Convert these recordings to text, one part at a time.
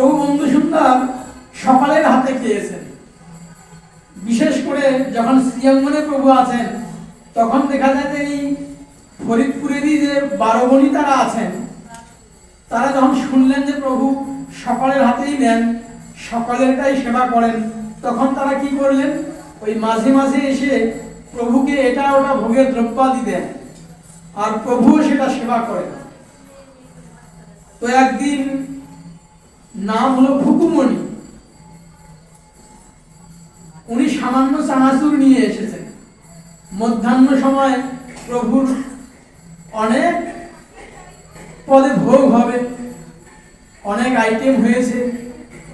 প্রভু বন্ধু সুন্দর সকালের হাতে খেয়েছেন। বিশেষ করে যখন শ্রীঅঙ্গনে প্রভু আছেন, তখন দেখা যায় যে এই ফরিদপুরেরই যে বারো বনিতারা আছেন, তারা যখন শুনলেন যে প্রভু সকালের হাতেই নেন, সকালেরটাই সেবা করেন, তখন তারা কি করলেন? ওই মাঝে মাঝে এসে প্রভুকে এটা ওটা ভোগের দ্রব্যাদি দেন, আর প্রভুও সেটা সেবা করেন। তো একদিন নাম হলো ফুকুমণি উনি সামান্য চানাচুর নিয়ে এসেছেন। মধ্যাহ্ন সময় প্রভুর অনেক পদে ভোগ হবে। অনেক আইটেম হয়েছে।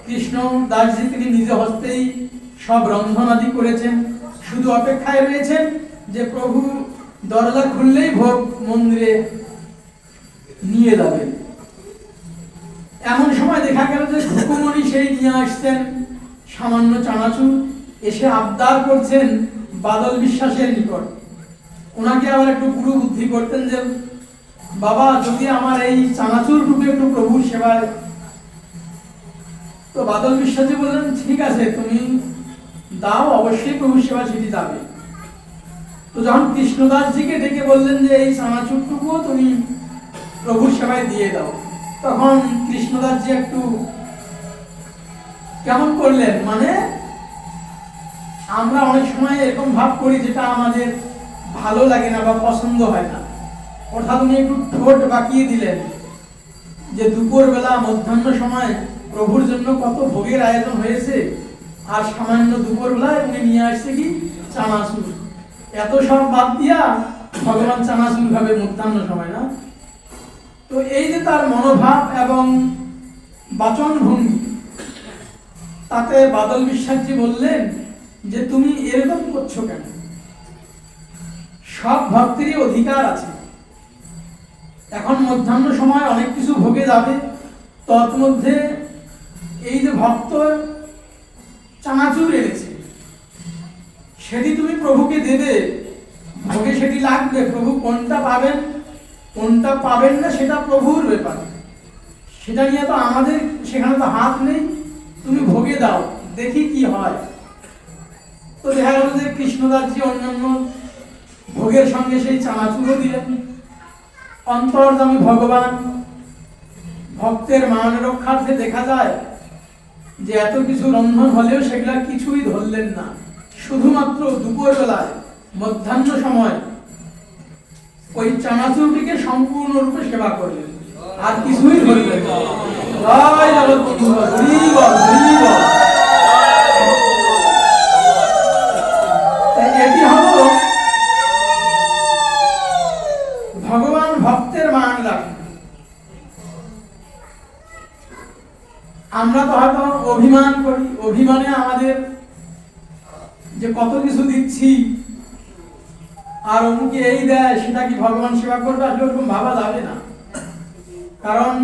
কৃষ্ণ দাসজি তিনি নিজ হস্তেই সব রন্ধনাদি করেছেন। শুধু অপেক্ষায় রয়েছেন যে প্রভু দরজা খুললেই ভোগ মন্দিরে নিয়ে যাবেন। এমন সময় দেখা গেল যে খুকুমণি সেই নিয়ে আসছেন সামান্য চানাচুর, এসে আবদার করছেন বাদল বিশ্বাসের নিকট। ওনাকে আবার একটু গুরু বুদ্ধি করতেন যে, বাবা, যদি আমার এই চানাচুর রূপে একটু প্রভুর সেবায়। তো বাদল বিশ্বাসী বললেন, ঠিক আছে, তুমি দাও, অবশ্যই প্রভুর সেবা সেটি যাবে তো যখন কৃষ্ণদাসজিকে ডেকে বললেন যে, এই চানাচুরটুকুও তুমি প্রভুর সেবায় দিয়ে দাও। তখন কৃষ্ণদাসজি একটু কেমন করলেন? মানে আমরা অনেক সময় এরকম ভাব করি যেটা আমাদের ভালো লাগে না বা পছন্দ হয় না। অর্থাৎ উনি একটু ঠোঁট বাকিয়ে দিলেন যে দুপুর বেলা মধ্যাহ্ন সময় প্রভুর জন্য কত ভোগের আয়োজন হয়েছে, আর সামান্য দুপুর বেলায় উনি নিয়ে আসছে কি? চানাচুর। এত সব বাদ দিয়া ভগবান চানাচুর খাবে মধ্যাহ্ন সময় না। তো এই যে তার মনোভাব এবং বাচন ভঙ্গি তাতে বাদল বিশ্বাসজি বললেন যে তুমি এরকম করছ কেন? সব ভক্তেরই অধিকার আছে। এখন মধ্যাহ্ন সময় অনেক কিছু ভোগে যাবে, তৎমধ্যে এই যে ভক্ত চানাচুর এনেছে, সেটি তুমি প্রভুকে দেবে। ভোগে সেটি লাগবে, প্রভু কোনটা পাবেন কোনটা পাবেন না সেটা প্রভুর ব্যাপার। সেটা নিয়ে তো আমাদের সেখানে তো হাত নেই। তুমি ভোগে দাও, দেখি কি হয়। তো দেখা গেল যে কৃষ্ণদাসজি অন্যান্য ভোগের সঙ্গে সেই চানাচুরও দিলেন। অন্তর্দামী ভগবান, ভক্তের মান রক্ষার্থে দেখা যায় যে এত কিছু রন্ধন হলেও সেগুলা কিছুই ধরলেন না। শুধুমাত্র দুপুরবেলায়, মধ্যাহ্ন সময় ওই চানাচুরটিকে সম্পূর্ণরূপে সেবা করলেন। আর কিছুই এটি হলো ভগবান ভক্তের মান আমরা তো হয়তো অভিমান করি, অভিমানে আমাদের যে কত কিছু দিচ্ছি আর অমুকে এই দেয়, সেটা কি ভগবান সেবা করবে? আসলে ওরকম ভাবা যাবে না। কারণ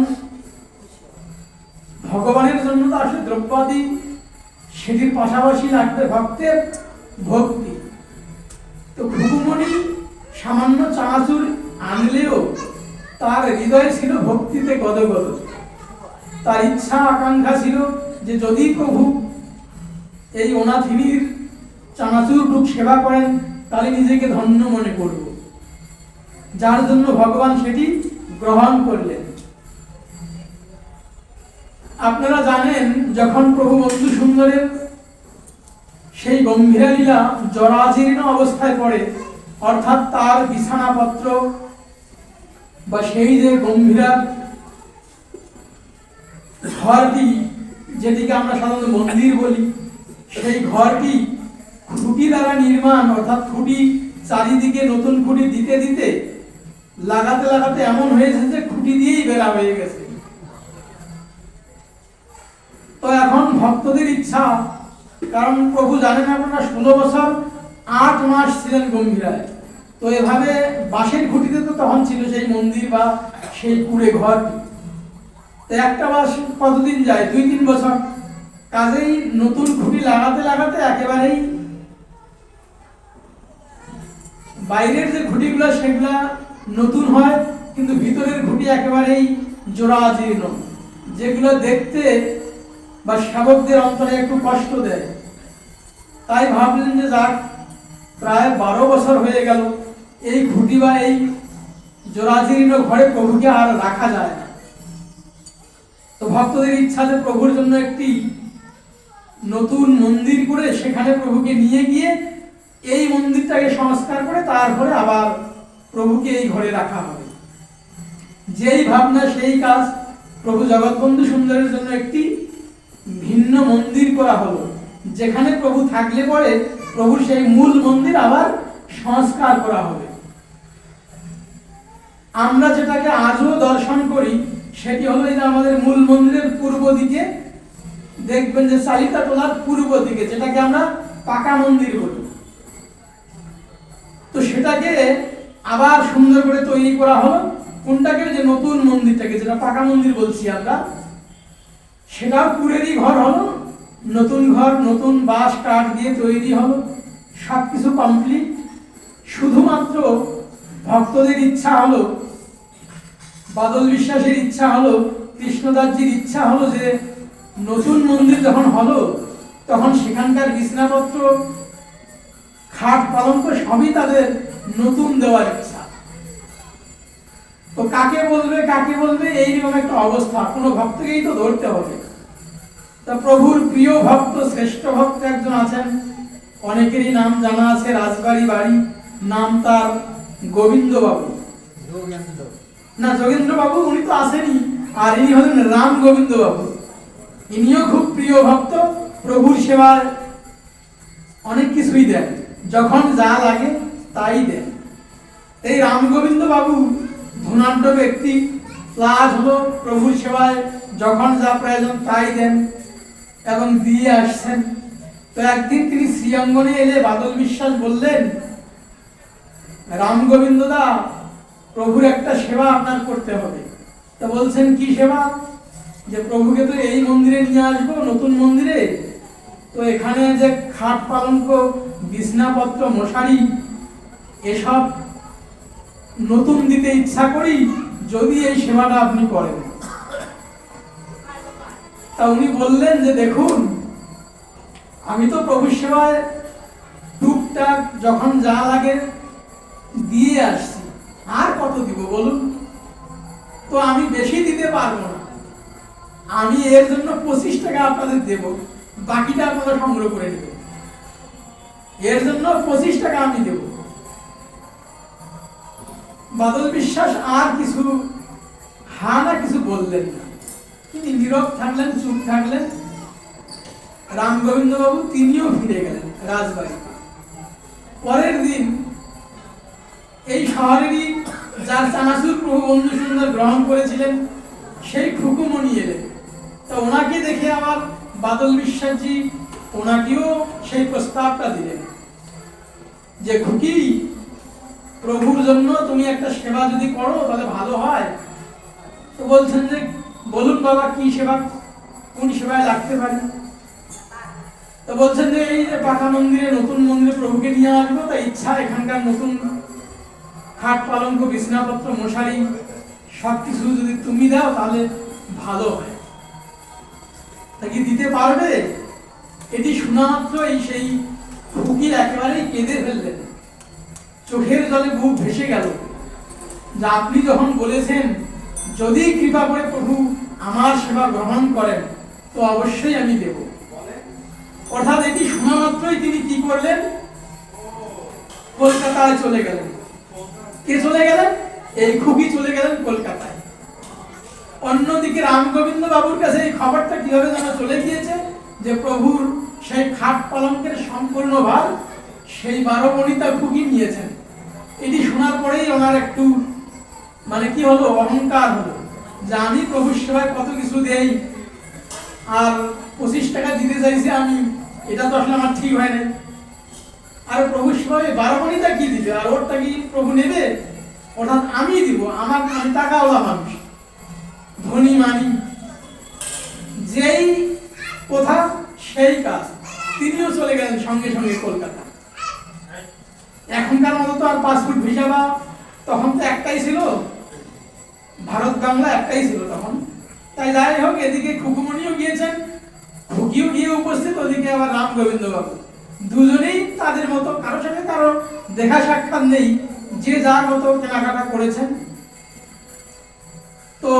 ভগবানের জন্য তো আসলে দ্রব্যাদি সেটির পাশাপাশি লাগবে ভক্তের ভক্তি। তো ভুগুমণি সামান্য চানাচুর আনলেও তার হৃদয় ছিল ভক্তিতে গদগদ। তার ইচ্ছা, আকাঙ্ক্ষা ছিল যে যদি প্রভু এই অনাথিনীর চানাচুর রূপ সেবা করেন তাহলে নিজেকে ধন্য মনে করব। যার জন্য ভগবান সেটি গ্রহণ করলেন। আপনারা জানেন, যখন প্রভু বন্ধু সুন্দরের সেই গম্ভীরা লীলা জরাজীর্ণ অবস্থায় পড়ে, অর্থাৎ তার বিছানাপত্র বা সেই যে গম্ভীরা ঘরটি, যেটিকে আমরা সাধারণত মন্দির বলি, সেই ঘরটি খুঁটি দ্বারা নির্মাণ, অর্থাৎ খুঁটি চারিদিকে নতুন খুঁটি দিতে দিতে লাগাতে লাগাতে এমন হয়েছে যে খুঁটি দিয়েই বেড়া হয়ে গেছে। তো এখন ভক্তদের ইচ্ছা, কারণ প্রভু জানেন আপনারা, ষোলো বছর আট মাস ছিলেন গম্ভীরায়। তো এভাবে বাঁশের খুঁটিতে তো তখন ছিল সেই মন্দির বা সেই কুড়ে ঘর। তো একটা বাস কতদিন যায়? দুই তিন বছর। কাজেই নতুন খুঁটি লাগাতে লাগাতে একেবারেই বাইরের যে ঘুটিগুলো, সেগুলা নতুন হয়, কিন্তু ভিতরের ঘুটি একেবারেই জোড়া জীর্ণ যেগুলো দেখতে বা সেবকদের অন্তরে একটু কষ্ট দেয়। তাই ভাবলেন যে যাক, প্রায় বারো বছর হয়ে গেল, এই খুঁটি বা এই জোড়াজীর্ণ ঘরে প্রভুকে আর রাখা যায় না। তো ভক্তদের ইচ্ছা যে প্রভুর জন্য একটি নতুন মন্দির করে সেখানে প্রভুকে নিয়ে গিয়ে এই মন্দিরটাকে সংস্কার করে তারপরে আবার প্রভুকে এই ঘরে রাখা হবে। যেই ভাবনা, সেই কাজ প্রভু জগৎবন্ধু সুন্দরের জন্য একটি ভিন্ন মন্দির করা হলো। যেখানে প্রভু থাকলে পরে প্রভুর সেই মূল মন্দির আবার সংস্কার করা হবে। আমরা যেটাকে আজও দর্শন করি, সেটি হলো যে আমাদের মূল মন্দিরের পূর্ব দিকে দেখবেন যে চালিতা তোলার পূর্ব দিকে, যেটাকে আমরা পাকা মন্দির বলি। আবার সুন্দর করে তৈরি করা হলো। কোনটাকে? যে নতুন মন্দিরটাকে, যেটা পাকা মন্দির বলছি আমরা। সেটাও পুরেরই ঘর হলো। নতুন ঘর, নতুন বাঁশ, কাঠ দিয়ে তৈরি হলো। সব কিছু কমপ্লিট শুধুমাত্র ভক্তদের ইচ্ছা হলো, বাদল বিশ্বাসের ইচ্ছা হলো, কৃষ্ণদাসজির ইচ্ছা হলো যে নতুন মন্দির যখন হলো, তখন সেখানকার বিছনাপত্র, খাট পালঙ্ক সবই তাদের নতুন দেওয়ার ইচ্ছা। তো কাকে বলবে কাকে বলবে, এইরকম একটা অবস্থা। কোনো ভক্তকেই তো ধরতে হবে। তা প্রভুর প্রিয় ভক্ত, শ্রেষ্ঠ ভক্ত একজন আছেন। অনেকেরই নাম জানা আছে, রাজবাড়ি বাড়ি। নাম তার গোবিন্দ বাবু না যোগেন্দ্র বাবু উনি তো আসেনি আর ইনি হলেন রাম গোবিন্দ বাবু ইনিও খুব প্রিয় ভক্ত, প্রভুর সেবার অনেক কিছুই দেন। যখন যা লাগে তাই দেন এই রাম গোবিন্দ বাবু ধনাঢ্য ব্যক্তি প্লাস হলো প্রভুর সেবায়, যখন যা প্রয়োজন তাই দেন। এবং দিয়ে আসছেন। তো একদিন তিনি শ্রীঅঙ্গনে এলে বাদল বিশ্বাস বললেন রাম গোবিন্দ দা প্রভুর একটা সেবা আপনার করতে হবে। তো বলছেন, কি সেবা? যে প্রভুকে তো এই মন্দিরে নিয়ে আসব, নতুন মন্দিরে? তো এখানে যে খাট পালঙ্ক, বিছনাপত্র মশারি এসব নতুন দিতে ইচ্ছা করি যদি এই সেবাটা আপনি করেন। তা উনি বললেন যে, দেখুন, আমি তো প্রভু সেবায় টুকটাক যখন যা লাগে দিয়ে আসছি। আর কত দিব বলুন? তো আমি বেশি দিতে পারব না। আমি এর জন্য পঁচিশ টাকা আপনাদের দেব। বাকিটা আপনারা সংগ্রহ করে নেবেন। এর জন্য পঁচিশ টাকা আমি দেব। বাদল বিশ্বাস আর কিছু হা না কিছু বললেন না। তিনি নীরব থাকলেন, চুপ থাকলেন। রাম গোবিন্দ বাবু তিনিও ফিরে গেলেন রাজবাড়িতে পরের দিন এই শহরেরই যার চানাচুর প্রভু বন্ধু সুন্দর গ্রহণ করেছিলেন, সেই খুকুমণি এলেন। তো ওনাকে দেখে আবার বাদল বিশ্বাসজি ওনাকেও সেই প্রস্তাবটা দিলেন যে, খুকি প্রভুর জন্য তুমি একটা সেবা যদি করো, তাহলে ভালো হয়। তো বলছেন যে, বলুন বাবা, কি সেবা, কোন সেবায় লাগতে পারে? তো বলছেন যে, এই যে পাকা মন্দিরে, নতুন মন্দিরে প্রভুকে নিয়ে আসব, তা ইচ্ছা, এখানকার নতুন খাট পালঙ্ক, বিছনাপত্র, মশারি সব কিছু যদি তুমি দাও, তাহলে ভালো হয়। তা কি দিতে পারবে? এটি শোনা মাত্র এই সেই ফকির একেবারেই কেঁদে ফেললেন। চোখের জলে বুক ভেসে গেল। যে আপনি যখন বলেছেন, যদি কৃপা করে প্রভু আমার সেবা গ্রহণ করেন, তো অবশ্যই আমি দেব। অর্থাৎ এটি শোনা মাত্রই তিনি কি করলেন? কলকাতায় চলে গেলেন। কে চলে গেলেন? এই খুবই চলে গেলেন কলকাতায়। অন্যদিকে রামগোবিন্দ বাবুর কাছে এই খবরটা কীভাবে যেন চলে গিয়েছে, যে প্রভুর সেই খাট পালঙ্কের সম্পূর্ণ ভার সেই বারো বনিতা খুকি নিয়েছেন। এটি শোনার পরেই ওনার একটু মানে কি হলো অহংকার হলো। যে আমি প্রভুর সেবায় কত কিছু দেই, আর পঁচিশ টাকা দিতে চাইছি আমি, এটা তো আসলে আমার ঠিক হয় আর প্রভু সেবায় বারো বনিতা কি দিবে? আর ওরটা কি প্রভু নেবে? অর্থাৎ আমি দিব, আমার আমি টাকাওয়ালা মানুষ। ধনী মানি। যেই কথা, সেই কাজ। তিনিও চলে গেলেন সঙ্গে সঙ্গে কলকাতা এখনকার মতো তো আর পাসপোর্ট ভিসা বা, তখন তো একটাই ছিল। ভারত বাংলা একটাই ছিল তখন। তাই যাই হোক, এদিকে খুকুমণিও গিয়েছেন, খুকিও গিয়ে উপস্থিত, ওদিকে আবার রাম গোবিন্দ বাবু দুজনেই তাদের মতো, কারও সঙ্গে কারও দেখা সাক্ষাৎ নেই। যে যার মতো কেনাকাটা করেছেন। তো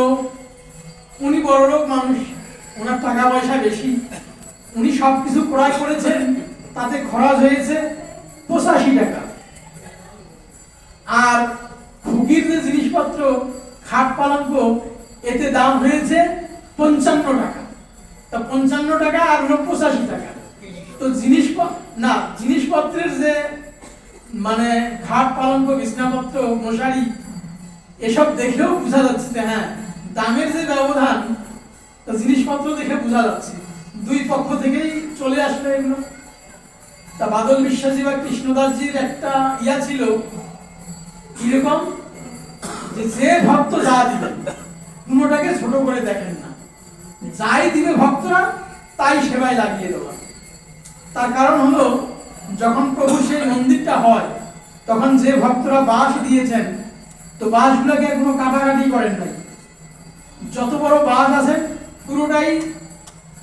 উনি বড়লোক মানুষ, ওনার টাকা পয়সা বেশি। উনি সব কিছু ক্রয় করেছেন, তাতে খরচ হয়েছে পঁচাশি টাকা। আর খুকির যে জিনিসপত্র খাট পালঙ্ক, এতে দাম হয়েছে পঞ্চান্ন টাকা। তা পঞ্চান্ন টাকা আর হলো পঁচাশি টাকা। তো জিনিস না, জিনিসপত্রের যে মানে খাট পালঙ্ক, বিছনাপত্র, মশারি, এসব দেখেও বোঝা যাচ্ছে যে হ্যাঁ দামের যে ব্যবধান, তো জিনিসপত্র দেখে বোঝা যাচ্ছে। দুই পক্ষ থেকেই চলে আসবে এগুলো। তা বাদল বিশ্বাসী বা কৃষ্ণদাসজির একটা ইয়া ছিল কীরকম? যে যে ভক্ত যা দিবেন কোনোটাকে ছোট করে দেখেন না। যাই দিবে ভক্তরা, তাই সেবায় লাগিয়ে দেওয়া। তার কারণ হলো, যখন প্রভু সেই মন্দিরটা হয়, তখন যে ভক্তরা বাঁশ দিয়েছেন, তো বাঁশগুলোকে কোনো কাটাকাটি করেন নাই। যত বড় বাঁশ আছে, পুরোটাই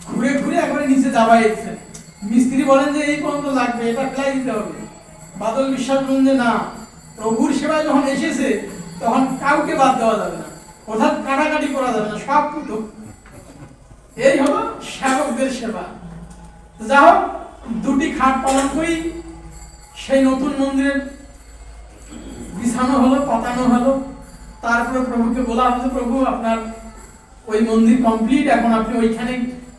ঘুরে ঘুরে একবারে নিচে দাবাই মিস্ত্রি বলেন যে, এই পর্যন্ত লাগবে, এটা ফেলাই দিতে হবে। বাদল বিশ্বাস বলেন যে, না প্রভুর সেবায় যখন এসেছে, তখন কাউকে বাদ দেওয়া যাবে না। অর্থাৎ কাটাকাটি করা যাবে না, সব পুতো এই হলো সেবকদের সেবা। যা হোক, দুটি খাট পালন করি। সেই নতুন মন্দিরের বিছানো হলো, পাতানো হলো। তারপরে প্রভুকে বলা হলো, প্রভু, আপনার ওই মন্দির কমপ্লিট। এখন আপনি ওইখানে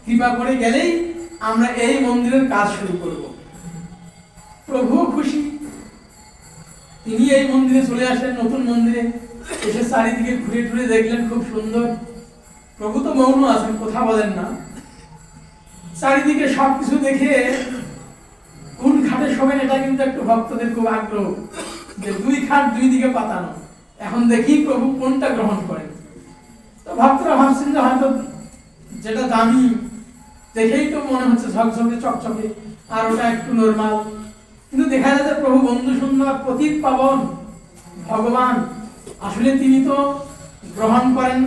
কৃপা করে গেলেই আমরা এই মন্দিরের কাজ শুরু করব। প্রভু খুশি। তিনি এই মন্দিরে চলে আসেন নতুন মন্দিরে। এসে চারিদিকে ঘুরে ঘুরে দেখলেন, খুব সুন্দর। প্রভু তো মৌন আছেন, কথা বলেন না। চারিদিকে সবকিছু দেখে কোন খাটে শোবেন এটা কিন্তু একটু ভক্তদের খুব আগ্রহ যে দুই খাট দুই দিকে পাতানো। এখন দেখি প্রভু কোনটা গ্রহণ করেন। তো ভক্তরা ভাবছেন যে হয়তো যেটা দামি, দেখেই তো মনে হচ্ছে ঝকঝকে, চকচকে, আর ওটা একটু নর্মাল কিন্তু দেখা যায় যে প্রভু বন্ধু সুন্দর প্রতীক পাবন, ভগবান। আসলে তিনি তো গ্রহণ করেন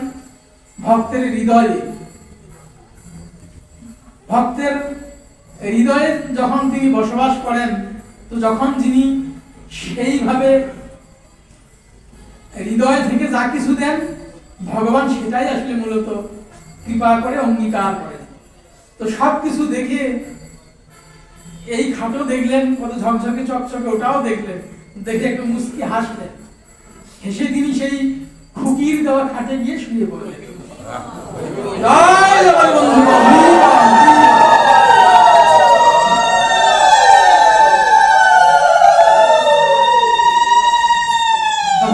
ভক্তের হৃদয়ে। ভক্তের হৃদয়ে যখন তিনি বসবাস করেন, তো যখন যিনি সেইভাবে হৃদয় থেকে যা কিছু দেন, ভগবান সেটাই আসলে মূলত কৃপা করে, অঙ্গীকার করেন তো সব কিছু দেখে এই খাটো দেখলেন, কত ঝকঝকে, চকচকে, ওটাও দেখলেন। দেখে একটু মুস্কি হাসলেন। হেসে তিনি সেই খুকির দেওয়া খাটে গিয়ে শুয়ে পড়লেন।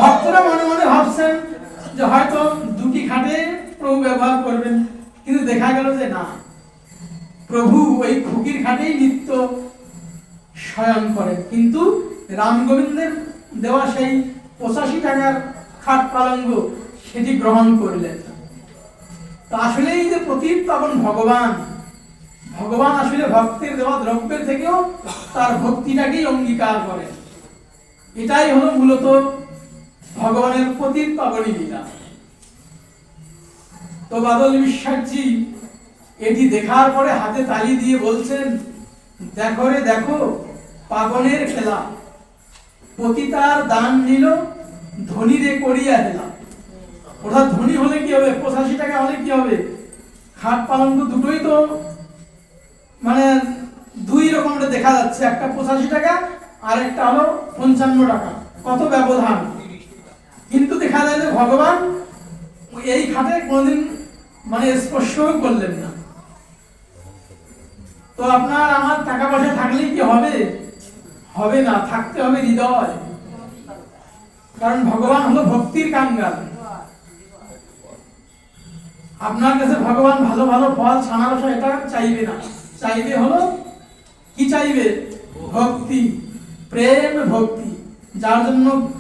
ভক্তরা মনে মনে ভাবছেন যে হয়তো দুটি খাটে প্রভু ব্যবহার করবেন, কিন্তু দেখা গেল যে না। প্রভু ওই খুকির খাটেই নিত্য শয়ন করেন কিন্তু রাম গোবিন্দের দেওয়া সেই পঁচাশি টাকার খাট পালঙ্গ সেটি গ্রহণ করলেন তো আসলেই যে প্রতীক পাবন ভগবান। ভগবান আসলে ভক্তের দেওয়া দ্রব্যের থেকেও তার ভক্তিটাকেই অঙ্গীকার করে এটাই হলো মূলত ভগবানের প্রতীক পাবনী লীলা। তো বাদল বিশ্বাসজি এটি দেখার পরে হাতে তালি দিয়ে বলছেন দেখো রে, দেখো পাবনের খেলা। পতিতার দান নিল, ধনী রে করিয়া হেলা অর্থাৎ ধনী হলে কি হবে? পঁচাশি টাকা হলে কি হবে? খাট পালঙ্ক দুটোই তো মানে দুই রকম দেখা যাচ্ছে। একটা পঁচাশি টাকা আর একটা হলো পঞ্চান্ন টাকা। কত ব্যবধান। কিন্তু দেখা যায় যে ভগবান এই খাটে কোনোদিন মানে স্পর্শও করলেন না। তো আপনার আমার টাকা পয়সা থাকলেই কি হবে? হবে না, থাকতে হবে হৃদয়। কারণ ভগবান হলো ভক্তির কাঙ্গাল। আপনার কাছে ভগবান ভালো ভালো ফল ছানারস এটা চাইবে না। চাইবে হলো, কি চাইবে? ভক্তি, প্রেম ভক্তি। যার জন্য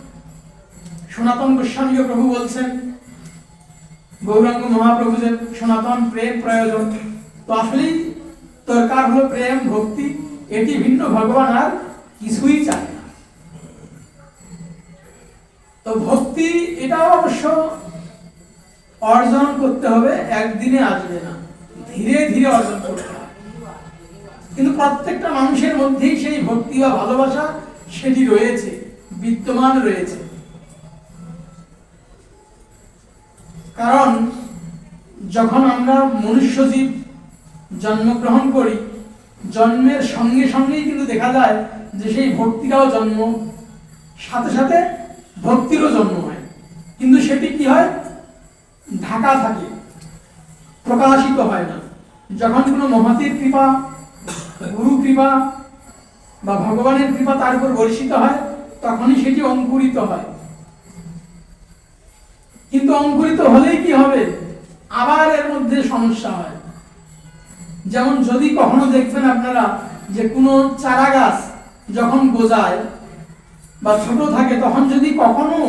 সনাতন গোস্বামী প্রভু বলছেন, গৌরাঙ্গ মহাপ্রভু যে সনাতন প্রেম প্রয়োজন। তো আসলেই দরকার হলো প্রেম, ভক্তি, এটি ভিন্ন ভগবান আর কিছুই চায় না। তো ভক্তি, এটাও অবশ্য অর্জন করতে হবে, একদিনে আসবে না। ধীরে ধীরে অর্জন করতে হবে। কিন্তু প্রত্যেকটা মানুষের মধ্যেই সেই ভক্তি বা ভালোবাসা সেটি রয়েছে, বিদ্যমান রয়েছে। কারণ, যখন আমরা মনুষ্য জীব জন্মগ্রহণ করি, জন্মের সঙ্গে সঙ্গেই কিন্তু দেখা যায় যে সেই ভক্তিটাও জন্ম, সাথে সাথে ভক্তিরও জন্ম হয়। কিন্তু সেটি কি হয়? ঢাকা থাকে, প্রকাশিত হয় না। যখন কোনো মহাতির কৃপা, গুরু কৃপা বা ভগবানের কৃপা তার উপর বর্ষিত হয়, তখনই সেটি অঙ্কুরিত হয়। কিন্তু অঙ্কুরিত হলেই কি হবে? আবার এর মধ্যে সমস্যা হয়। যেমন যদি কখনো দেখবেন আপনারা যে কোনো চারা গাছ যখন গোজায় বা ছোট থাকে, তখন যদি কখনো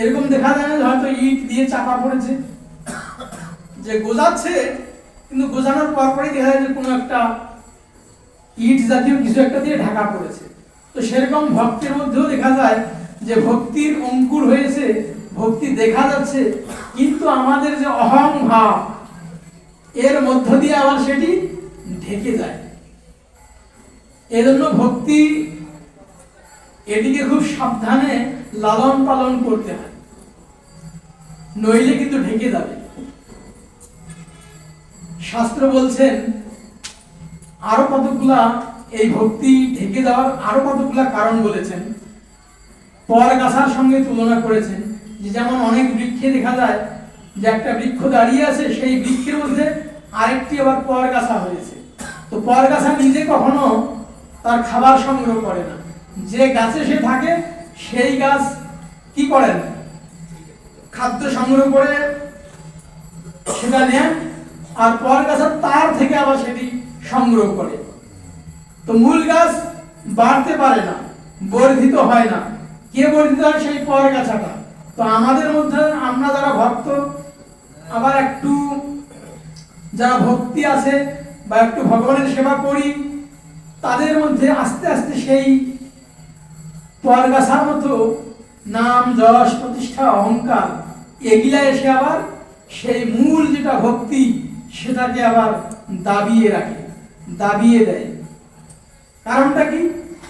এরকম দেখা যায় না হয়তো ইট দিয়ে চাপা পড়েছে, যে গোজাচ্ছে, কিন্তু গোজানোর পর পরই দেখা যায় যে কোনো একটা ইট জাতীয় কিছু একটা দিয়ে ঢাকা পড়েছে। তো সেরকম ভক্তের মধ্যেও দেখা যায় যে ভক্তির অঙ্কুর হয়েছে, ভক্তি দেখা যাচ্ছে, কিন্তু আমাদের যে অহং ভাব এর মধ্য দিয়ে আবার সেটি ঢেকে যায়। এজন্য ভক্তি এটিকে খুব সাবধানে লালন পালন করতে হয়। নইলে কিন্তু ঢেকে যাবে। শাস্ত্র বলছেন, আরও কতগুলা এই ভক্তি ঢেকে যাওয়ার আরও কতগুলা কারণ বলেছেন। পর গাছার সঙ্গে তুলনা করেছেন, যে যেমন অনেক বৃক্ষে দেখা যায় যে একটা বৃক্ষ দাঁড়িয়ে আছে, সেই বৃক্ষের মধ্যে আরেকটি আবার পর গাছা হয়েছে। তো পর গাছা নিজে কখনো তার খাবার সংগ্রহ করে না। যে গাছে সে থাকে, সেই গাছ কি করেন? খাদ্য সংগ্রহ করে সেটা নেন, আর পর গাছা তার থেকে আবার সেটি সংগ্রহ করে। তো মূল গাছ বাড়তে পারে না, বর্ধিত হয় না। কে বর্ধিত হয়? সেই পর গাছাটা। তো আমাদের মধ্যে, আমরা যারা ভক্ত আবার একটু যারা ভক্তি আছে বা একটু ভগবানের সেবা করি, তাদের মধ্যে আস্তে আস্তে সেই পরগাছার মতো নাম, যশ, প্রতিষ্ঠা, অহংকার এগুলা এসে আবার সেই মূল যেটা ভক্তি, সেটাকে আবার দাবিয়ে রাখে, দাবিয়ে দেয়। কারণটা কি?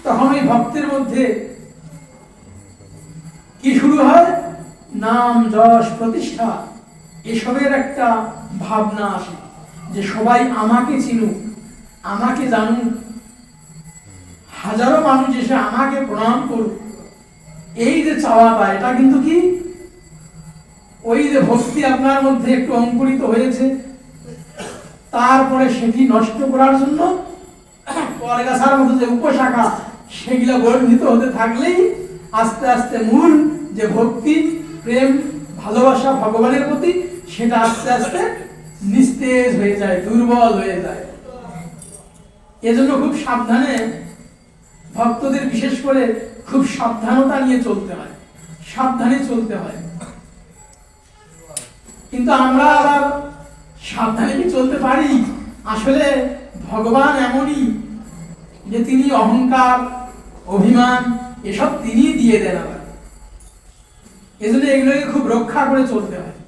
তখন ওই ভক্তের মধ্যে কি শুরু হয়? নাম, যশ, প্রতিষ্ঠা এসবের একটা ভাবনা আসে যে সবাই আমাকে চিনুক, আমাকে জানুক। হাজারো মানুষ এসে আমাকে প্রণাম করুক। এই যে চাওয়াটা, এটা কিন্তু কি? ওই যে ভক্তি আপনার মধ্যে একটু অঙ্কুরিত হয়েছে, তারপরে সেটি নষ্ট করার জন্য? যে উপশাখা, সেগুলো বর্ধিত হতে থাকলেই আস্তে আস্তে মূল যে ভক্তি, প্রেম, ভালোবাসা ভগবানের প্রতি সেটা আস্তে আস্তে নিস্তেজ হয়ে যায়, দুর্বল হয়ে যায়। এজন্য খুব সাবধানে ভক্তদের বিশেষ করে খুব সাবধানতা নিয়ে চলতে হয়। সাবধানে চলতে হয়। কিন্তু আমরা আবার সাবধানে কি চলতে পারি? আসলে ভগবান এমনই যে তিনি অহংকার, অভিমান, এসব তিনি দিয়ে দেন আবার। এজন্য এগুলোকে খুব রক্ষা করে চলতে হয়।